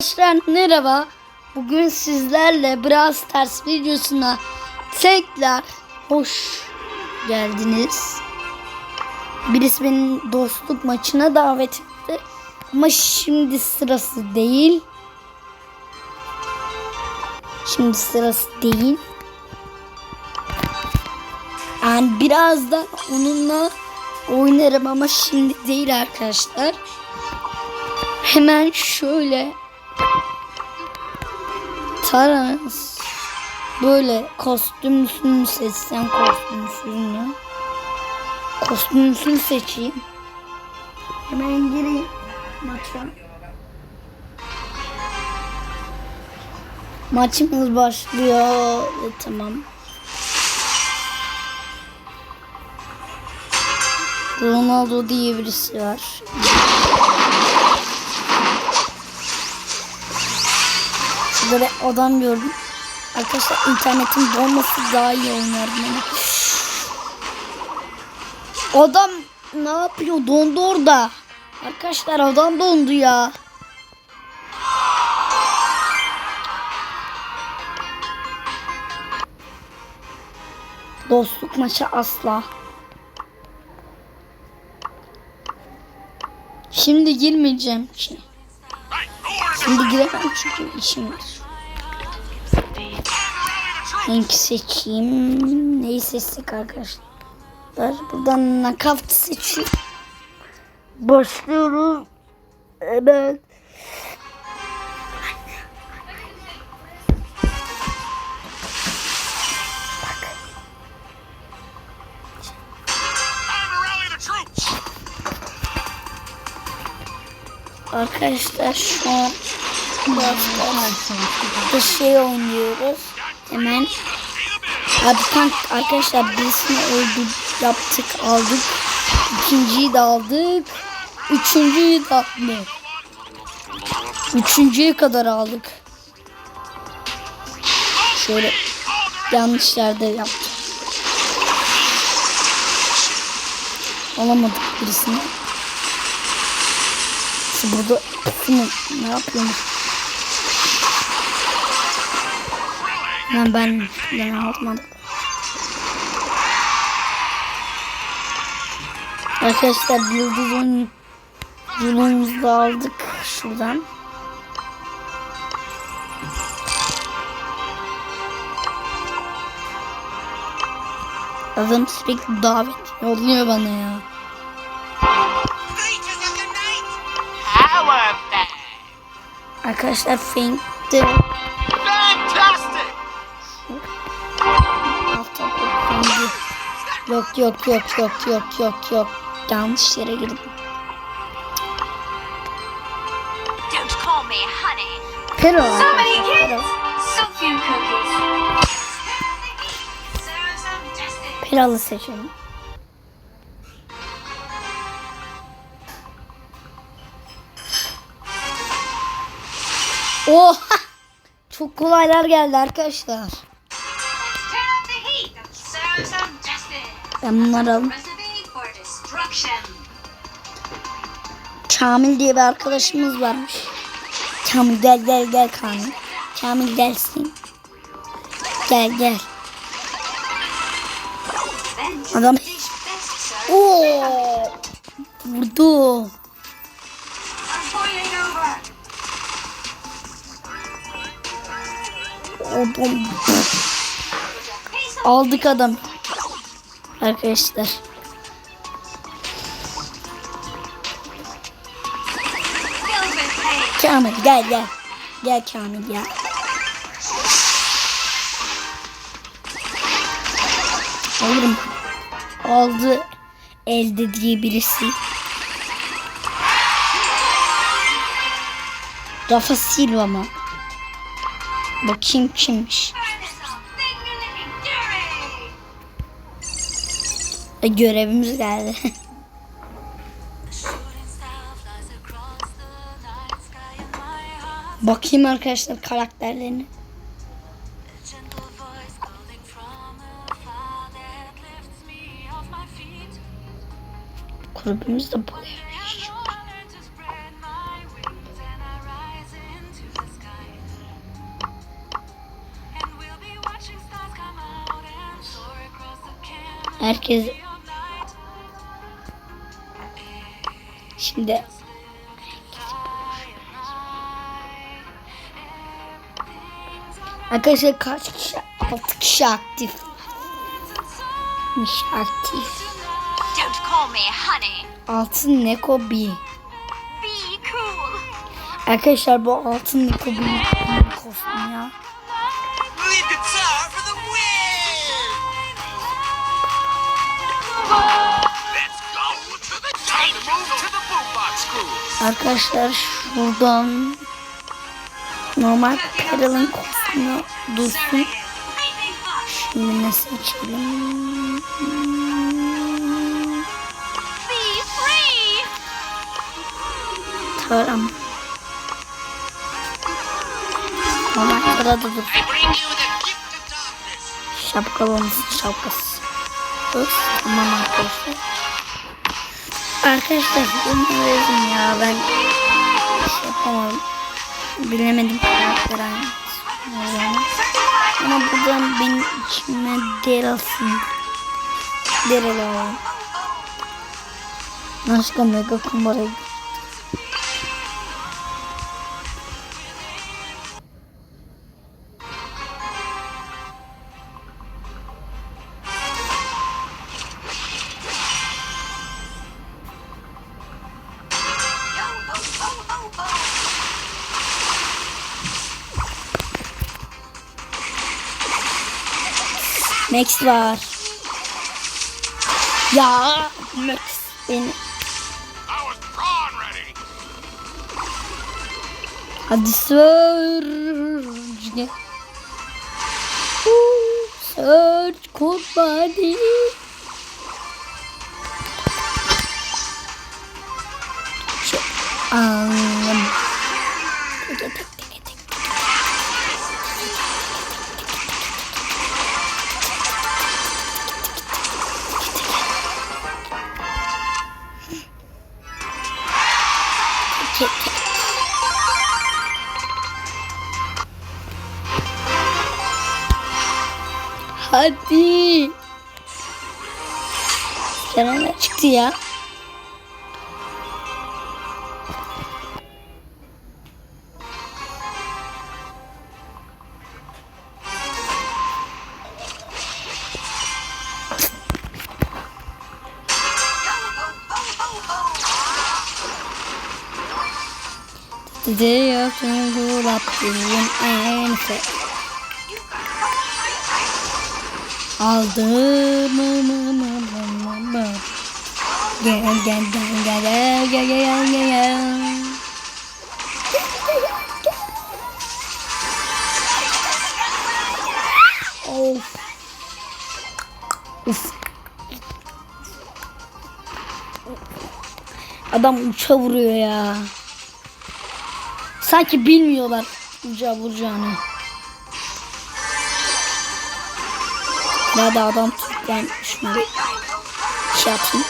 Arkadaşlar merhaba. Bugün sizlerle Brawl Stars videosuna tekrar hoş geldiniz. Birisi beni dostluk maçına davet etti. Ama şimdi sırası değil. Şimdi sırası değil. Yani biraz da onunla oynarım ama şimdi değil arkadaşlar. Hemen şöyle Taras böyle kostümlüsünü seçsem kostümlüsünü kostümlüsünü seçeyim. Hemen gireyim maça. Maçımız başlıyor. E, tamam. Ronaldo diye birisi var. Bir adam gördüm. Arkadaşlar internetin donması daha iyi oynarım yani. Adam ne yapıyor? Dondu orada. Arkadaşlar adam dondu ya. Dostluk maçı asla. Şimdi girmeyeceğim ki. Şimdi giremem çünkü işim var. Hangi seçeyim? Neyi seçsek arkadaşlar? Buradan nakavt seçeyim. Başlıyoruz. Evet. Arkadaşlar şu an bir şey oynuyoruz. Hemen Abi tank arkadaşlar birisini öldü yaptık aldık. İkinciyi de aldık. Üçüncüyü de aldık. Üçüncüye kadar aldık. Şöyle yanlış yerde yaptık. Alamadık birisini. Burada ne yapıyormuş? Ben ben ben almadım. Arkadaşlar yıldızın yolumuzu da aldık şuradan. Adam sürekli davet yolluyor bana ya. Arkadaşlar Faint'te Yok yok yok yok yok yok yok. Yanlış yere girdim. Don't call me honey. Pero So many kids, so few cookies. Piralı seçelim. Oha! Çok kolaylar geldi arkadaşlar. Ben bunları alayım. Kamil diye bir arkadaşımız varmış. Kamil gel gel gel Kamil. Kamil gelsin. Gel gel. Adam Oo! Vurdu. Adam. Aldık adam. Arkadaşlar. Kamil gel gel. Gel Kamil ya. Alırım. Aldı elde diye birisi. Rafa Silva mı? Bakayım kimmiş. E, görevimiz geldi. Bakayım arkadaşlar karakterlerini. Grubumuz da bu. Herkes Şimdi Arkadaşlar kaç kişi? 6 kişi aktif. Miş aktif. Altın Neko B. Arkadaşlar bu altın Neko B kostüm ya. Arkadaşlar şuradan normal Peral'ın kostümü dursun. Şimdi ne seçelim? Tamam. Normal Peral'da dursun. Şapkalımız şapkası. Tamam arkadaşlar. Arkadaşlar bunu verdim ya ben şey yapamadım. Bilemedim karakter hangisi. Ama buradan benim içime derasın. Dereli alalım. Başka mega kumbarayı. Yo Max var. Ya Max beni. Hadi sör. Sör korkma değil. Şu an. Hadi. Kenara çıktı ya. Aldım. Gel gel gel gel gel gel gel gel gel. Of. Adam uça vuruyor ya. Sanki bilmiyorlar uca vuracağını. Nerede adam tutacağım şunu şey yapayım.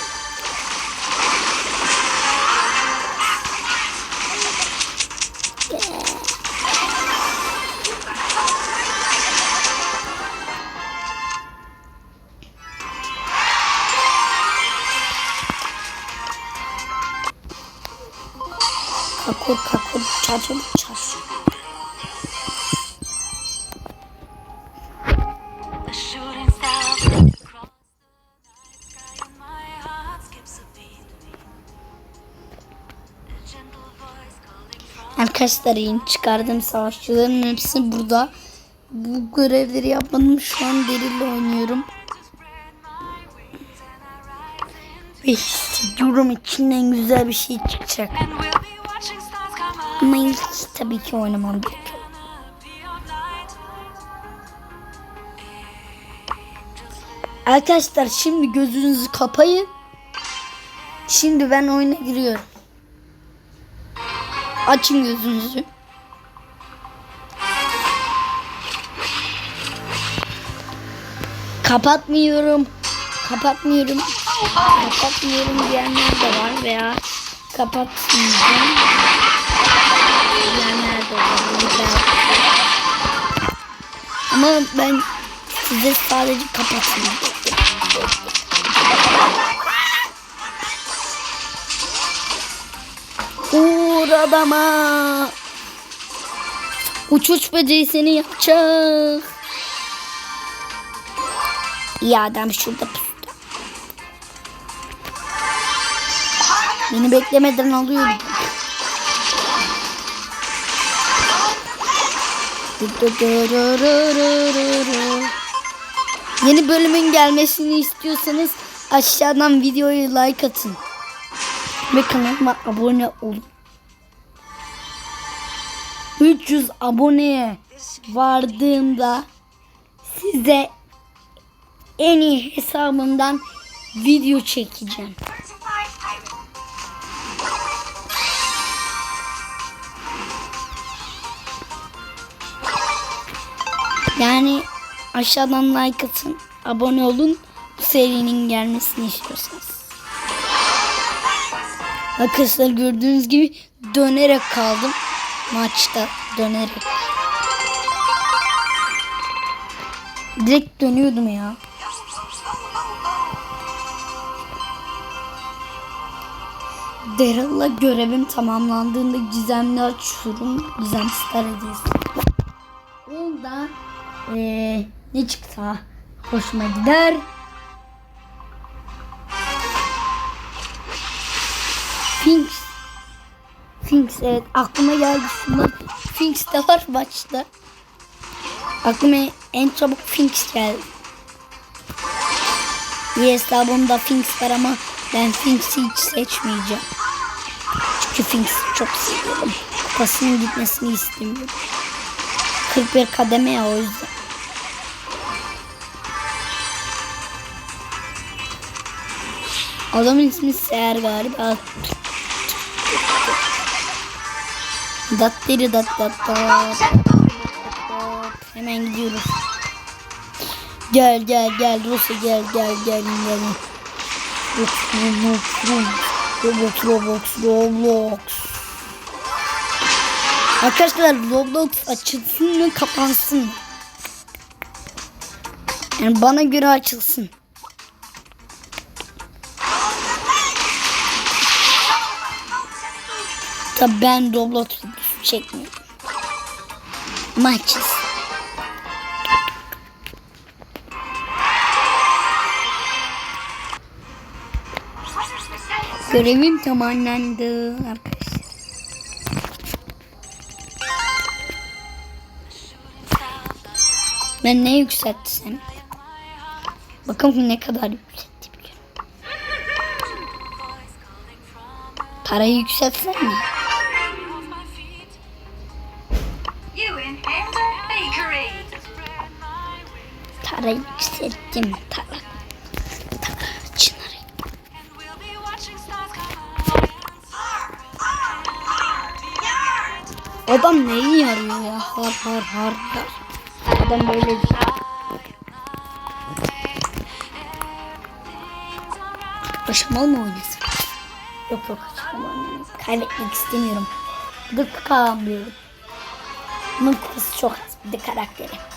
Kakur kakur çatır çatır. Arkadaşlar yeni çıkardığım savaşçıların hepsi burada. Bu görevleri yapmadım. Şu an delille oynuyorum. Ve hissediyorum içinden güzel bir şey çıkacak. Ama ilk tabii ki oynamam gerekiyor. Arkadaşlar şimdi gözünüzü kapayın. Şimdi ben oyuna giriyorum. Açın gözünüzü. Kapatmıyorum. Kapatmıyorum. Kapatmıyorum diyenler de var veya kapatmayacağım diyenler de belki. Ama ben size sadece kapatın. Adama. Uç uç böceği seni yapacak. İyi adam şurada pustu. Beni beklemeden alıyor. Yeni bölümün gelmesini istiyorsanız aşağıdan videoyu like atın. Ve kanalıma abone olun. 300 aboneye vardığımda size en iyi hesabımdan video çekeceğim. Yani aşağıdan like atın, abone olun. Bu serinin gelmesini istiyorsanız. Arkadaşlar gördüğünüz gibi dönerek kaldım. Maçta dönerek. Direkt dönüyordum ya. Daryl'la görevim tamamlandığında gizemli açıyorum. Gizem star hediyesi. Onda eee, ne çıksa hoşuma gider. Finks evet aklıma geldi şundan. Finks de var maçta. Aklıma en çabuk Finks geldi. Bir hesabımda Finks var ama ben Finks'i hiç seçmeyeceğim. Çünkü Finks'i çok seviyorum. Kupasının gitmesini istemiyorum. 41 kademe ya o yüzden. Adamın ismi Seher galiba. Dattiri dat dat dat. Hemen gidiyoruz. Gel gel gel Rusya gel gel gel gel. Roblox Roblox Roblox Roblox Arkadaşlar Roblox açılsın mı kapansın? Yani bana göre açılsın. Tabi ben Roblox Ama açılsın. Görevim tamamlandı arkadaşlar. Ben ne yükseltsem. Bakalım ne kadar yükseltti biliyorum. Parayı yükseltsem mi? Tara yükselttim. Out. Adam neyi yarıyor ya? Har har har har. Adam böyle bir Aşamalı mı oynasın? Yok yok aşamalı oynamayayım. Kaybetmek istemiyorum. Gık kalmıyorum. Bunun kupası çok az. Bir de karakteri.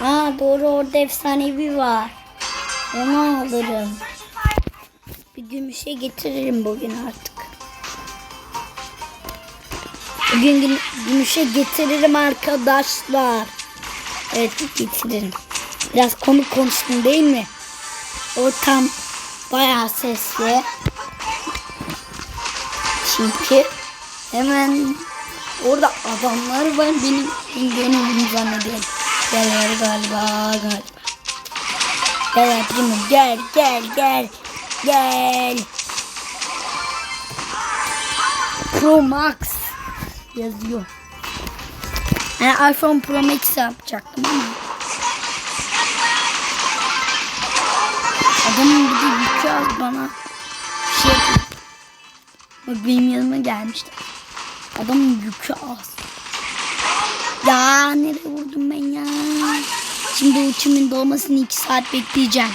Aa doğru orada efsanevi var. Onu alırım. Bir gümüşe getiririm bugün artık. Bugün gün- gümüşe getiririm arkadaşlar. Evet getiririm. Biraz komik konuştum değil mi? Ortam bayağı sesli. Çünkü hemen orada adamlar var benim benim zannediyorum. Gel galiba galiba. Gel yapayım gel gel gel gel. Pro Max yazıyor. Yani iPhone Pro Max yapacaktım ama. Adamın bir de yükü az bana şey yapıyor. Bak benim yanıma gelmişti. Adamın yükü az. Ya nereye vurdum ben ya? Şimdi uçumun dolmasını iki saat bekleyeceğim.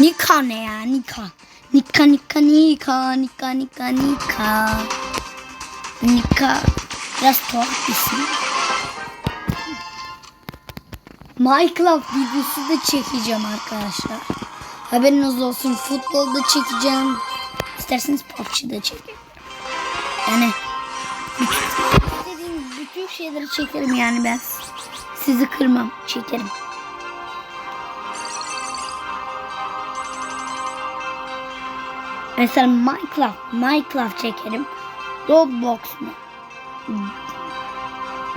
Nika ne ya Nika? Nika Nika Nika Nika Nika Nika. Nika biraz tuhaf isim. Minecraft videosu da çekeceğim arkadaşlar. Haberiniz olsun futbolda çekeceğim. İsterseniz PUBG'de çekerim. Yani bütün şeyleri çekerim yani ben. Sizi kırmam çekerim. Mesela Minecraft, Minecraft çekerim. Roblox mu?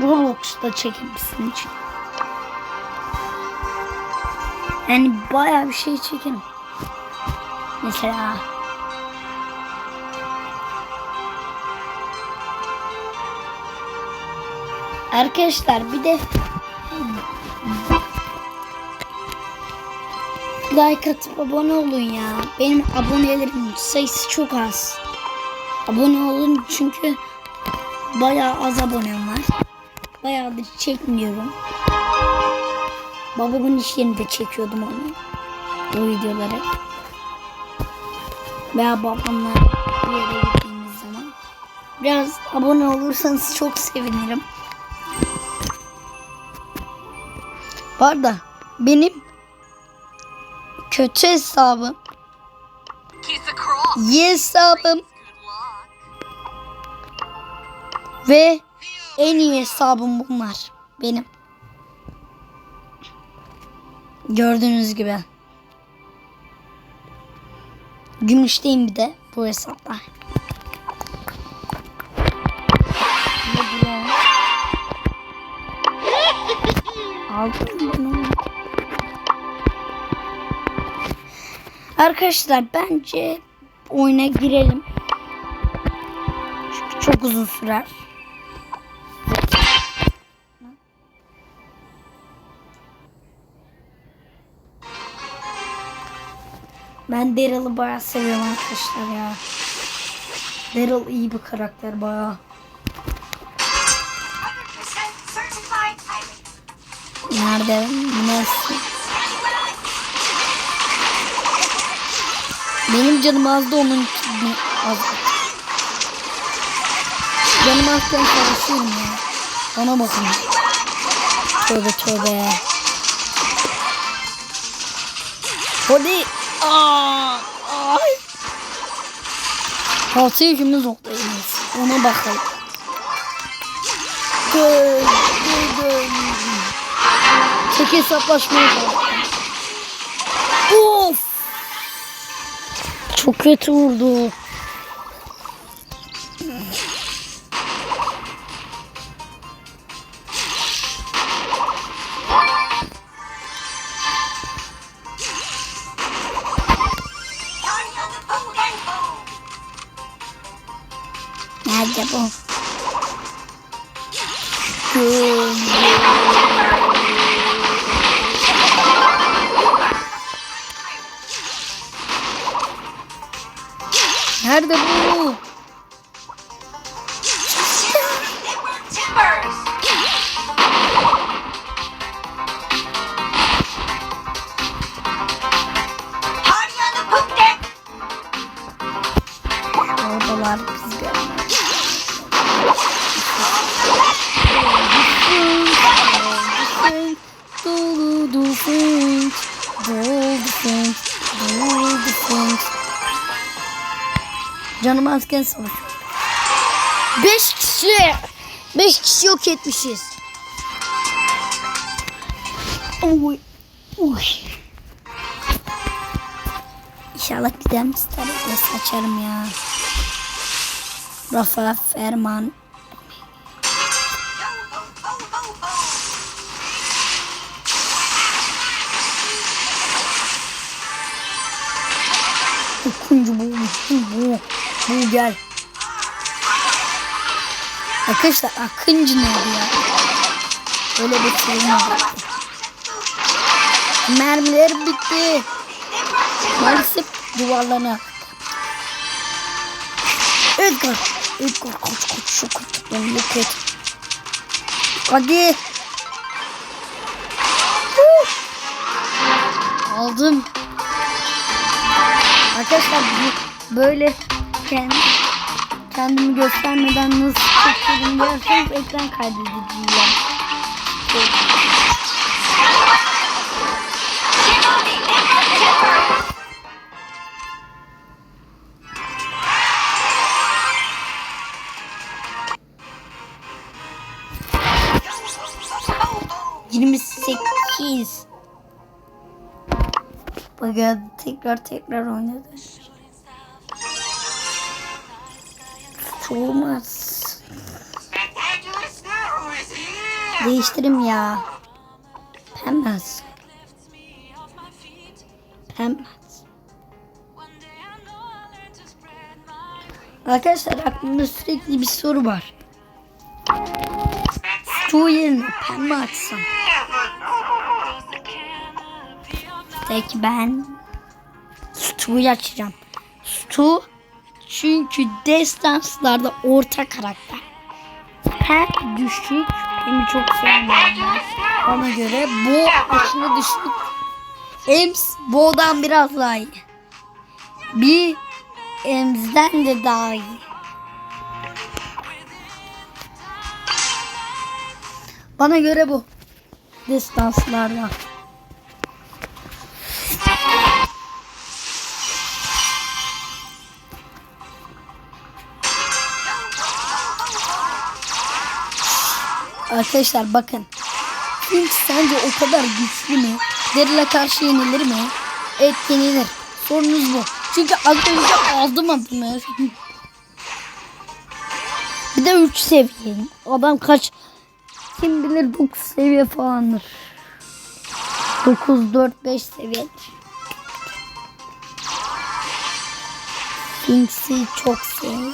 Roblox'ta çekerim sizin için. Yani bayağı bir şey çekerim. Mesela Arkadaşlar bir de like atıp abone olun ya. Benim abonelerim sayısı çok az. Abone olun çünkü bayağı az abonem var. Bayağıdır çekmiyorum. Babamın iş yerinde çekiyordum onu. O videoları. Veya babamla bir yere gittiğimiz zaman. Biraz abone olursanız çok sevinirim. Bu arada benim kötü hesabım iyi hesabım ve en iyi hesabım bunlar. Benim. Gördüğünüz gibi. Gümüşteyim bir de bu hesapta. Aldım bunu. Arkadaşlar bence oyuna girelim. Çünkü çok uzun sürer. Ben Daryl'ı bayağı seviyorum arkadaşlar ya. Daryl iyi bir karakter bayağı. Nerede? Nasıl? Benim canım azdı onun az. Canım azken savaşıyorum ya. Bana bakın. Tövbe tövbe. Hadi. Aa, ay. Altı yükümüz noktayız. Ona bakalım. Gö, gö, gö. Tek hesaplaşmaya. Of. Çok kötü vurdu. Nerede bu? Azken savaşıyor. Beş kişi. Beş kişi yok etmişiz. Uy. Uy. İnşallah güzel bir starayla saçarım ya. Rafa Ferman. Okuncu bu, bu, bu, gel. Arkadaşlar Akıncı neydi ya? Öyle bir şey var. Mermiler bitti. Maalesef duvarlarına. Edgar. Edgar koş koş şu kutudan yok et. Hadi. Aldım. Arkadaşlar böyle Kendim, kendimi göstermeden nasıl çektiğimi görürseniz ekran kaydedeceğim. Evet. Yirmi sekiz. Bugün tekrar tekrar oynadı. Olmaz. Değiştirim ya. Pemez. Pemez. Arkadaşlar aklımda sürekli bir soru var. Stu yerine pembe. Tek ben Stu'yu açacağım. Stu çünkü destanslarda orta karakter. Hem düşük hem çok sevmiyorum. Bana göre bu aşırı düşük. Ems Bo'dan biraz daha iyi. Bir Ems'den de daha iyi. Bana göre bu. Distanslarda. Arkadaşlar bakın. Link sence o kadar güçlü mü? Daryl'a karşı yenilir mi? Evet yenilir. Sorunuz bu. Çünkü az önce aldım adımı. Bir de 3 seviye. Adam kaç? Kim bilir 9 seviye falandır. 9, 4, 5 seviyedir. Finks'i çok seviyorum.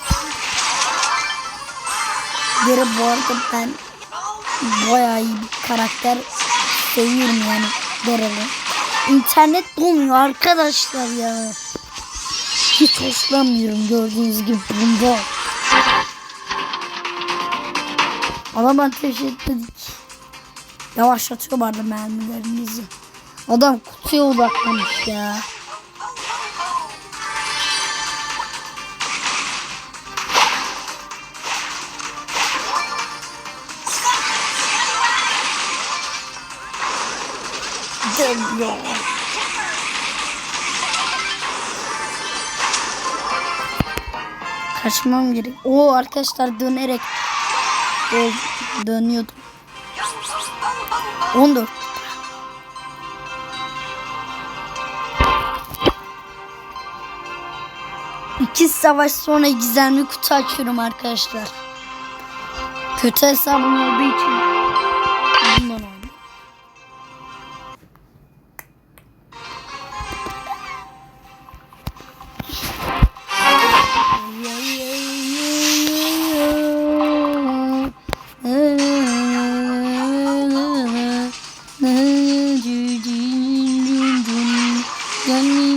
Geri bu arada ben bayağı iyi bir karakter seviyorum yani Daryl'ı. İnternet donuyor arkadaşlar ya. Hiç hoşlanmıyorum gördüğünüz gibi bunda. Adam ateş etmedik. Yavaşlatıyor vardı mermilerimizi. Adam kutuya odaklamış ya. Dönüyor. Kaçmam gerek. Oo arkadaşlar dönerek dön, dönüyordum. 14. İki savaş sonra gizemli kutu açıyorum arkadaşlar. Kötü hesabım olduğu için Ben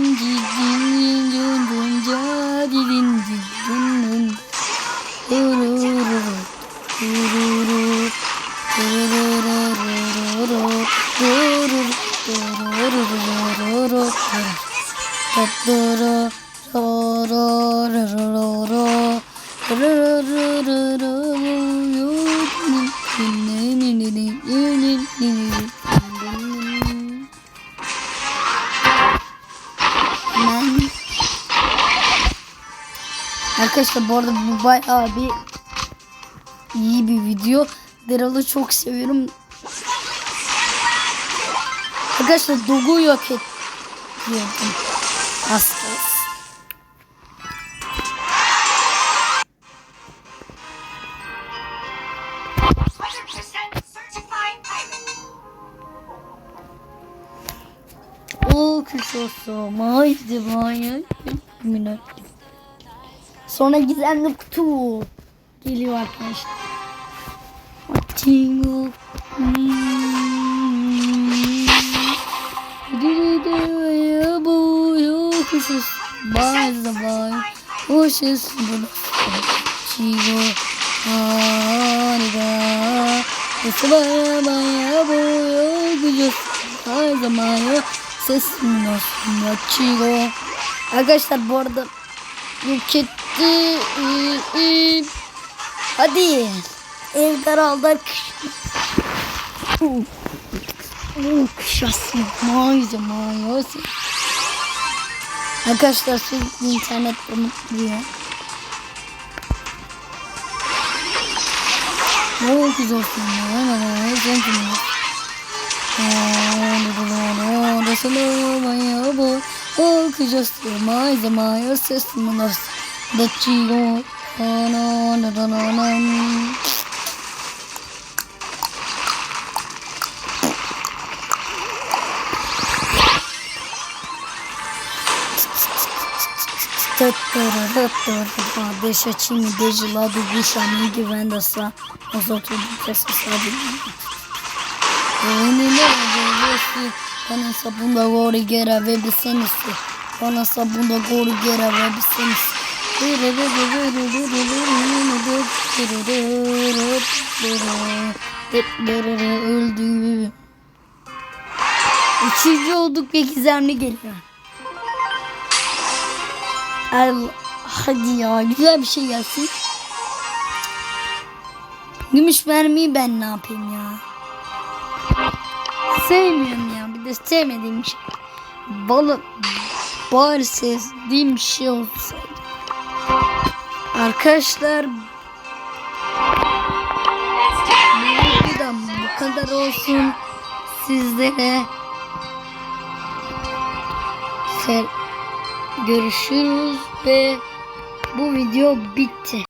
Arkadaşlar bu arada bu bayağı bir iyi bir video. Daryl'ı çok seviyorum. Arkadaşlar Dogu yok et diyordum. Hastası. certified pirate. O kuş olsun. Haydi haydi. Minnak. Sonra gizemli kutu geliyor arkadaşlar. Bu yokuşuz. Bazı bay. Hoşuz. Tingo. Harika. Isıbaya baya bu yokuşuz. Her zaman yok. Sesim olsun ya Çigo. Arkadaşlar bu arada ee. Hadi. Ev daraldı. Kışasın. Mayze mayze. Arkadaşlar sürekli internet unutuluyor. Ne oldu olsun ya? Ne oldu? Deixa-te desde lá do bicho amigo e vendo essa os outros que você sabe. Bana essa bunda agora e queira ver bicenis. Bana essa bunda agora e queira ver bicenis. Öldü. Üçüncü olduk ve gizemli geliyor. Allah. Hadi ya güzel bir şey gelsin. Gümüş mermiyi ben ne yapayım ya. Sevmiyorum ya. Bir de sevmediğim şey. Balık. Bari sevdiğim şey olsaydı. Arkadaşlar bu videodan bu kadar olsun. Sizlere görüşürüz ve bu video bitti.